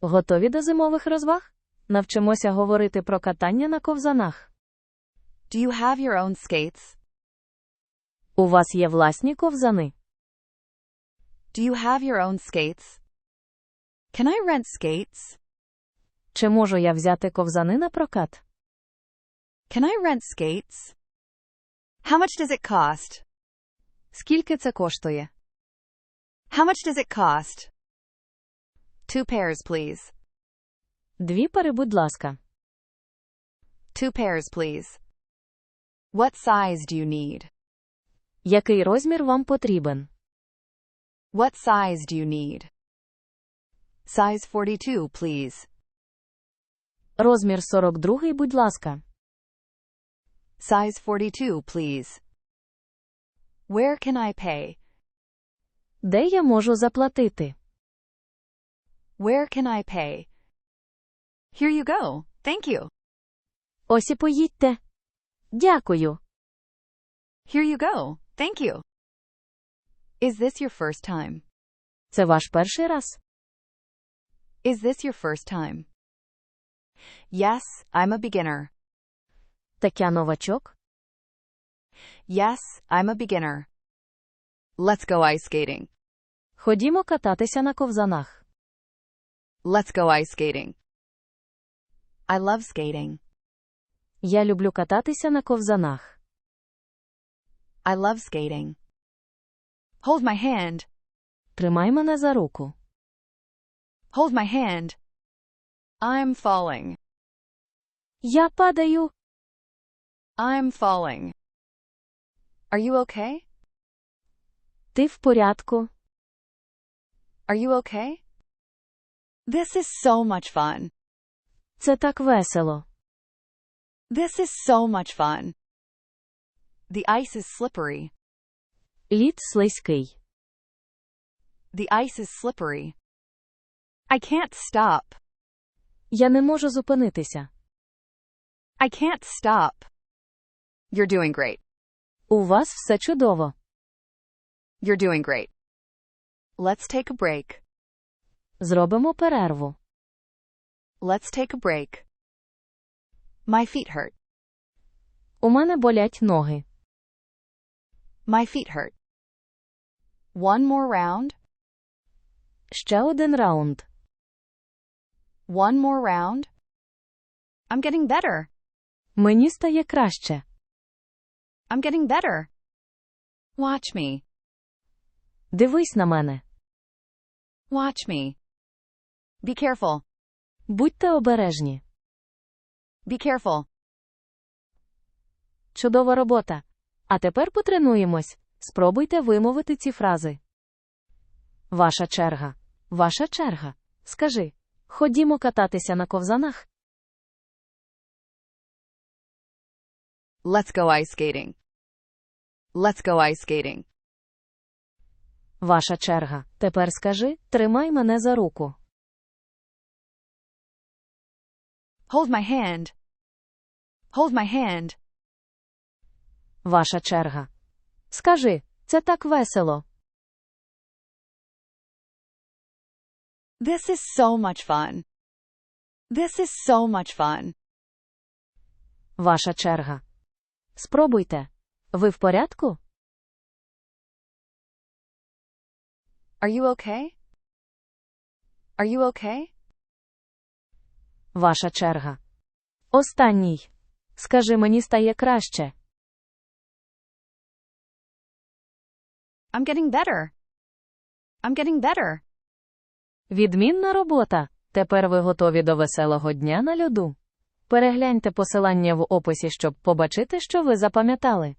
Готові до зимових розваг? Навчимося говорити про катання на ковзанах. Do you have your own skates? У вас є власні ковзани. Do you have your own skates? Can I rent skates? Чи можу я взяти ковзани на прокат? Can I rent skates? How much does it cost? Скільки це коштує? How much does it cost? Two pairs, please. Дві пари, будь ласка. Two pairs, please. What size do you need? Який розмір вам потрібен? What size do you need? Size 42, please. Розмір 42, будь ласка. Size 42, please. Where can I pay? Де я можу заплатити? Where can I pay? Here you go. Thank you. Ось і поїдьте. Дякую. Here you go. Thank you. Is this your first time? Це ваш перший раз? Is this your first time? Yes, I'm a beginner. Так я новачок? Yes, I'm a beginner. Let's go ice skating. Ходімо кататися на ковзанах. Let's go ice skating. I love skating. Я люблю кататися на ковзанах. I love skating. Hold my hand. Тримай мене за руку. Hold my hand. I'm falling. Я падаю. I'm falling. Are you okay? Ти в порядку? Are you okay? This is so much fun. Це так весело. This is so much fun. The ice is slippery. Лід слизький. The ice is slippery. I can't stop. Я не можу зупинитися. I can't stop. You're doing great. У вас все чудово. You're doing great. Let's take a break. Зробимо перерву. Let's take a break. My feet hurt. У мене болять ноги. My feet hurt. One more round. Ще один раунд. One more round. I'm getting better. Мені стає краще. I'm getting better. Watch me. Дивись на мене. Watch me. Be careful. Будьте обережні. Be careful. Чудова робота. А тепер потренуємось. Спробуйте вимовити ці фрази. Ваша черга. Ваша черга. Скажи. Ходімо кататися на ковзанах. Let's go ice skating. Let's go ice skating. Ваша черга. Тепер скажи, тримай мене за руку. Hold my hand. Hold my hand. Ваша черга. Скажи, це так весело. This is so much fun. This is so much fun. Ваша черга. Спробуйте. Ви в порядку? Are you okay? Are you okay? Ваша черга. Останній. Скажи, мені стає краще. I'm getting better. I'm getting better. Відмінна робота. Тепер ви готові до веселого дня на льоду. Перегляньте посилання в описі, щоб побачити, що ви запам'ятали.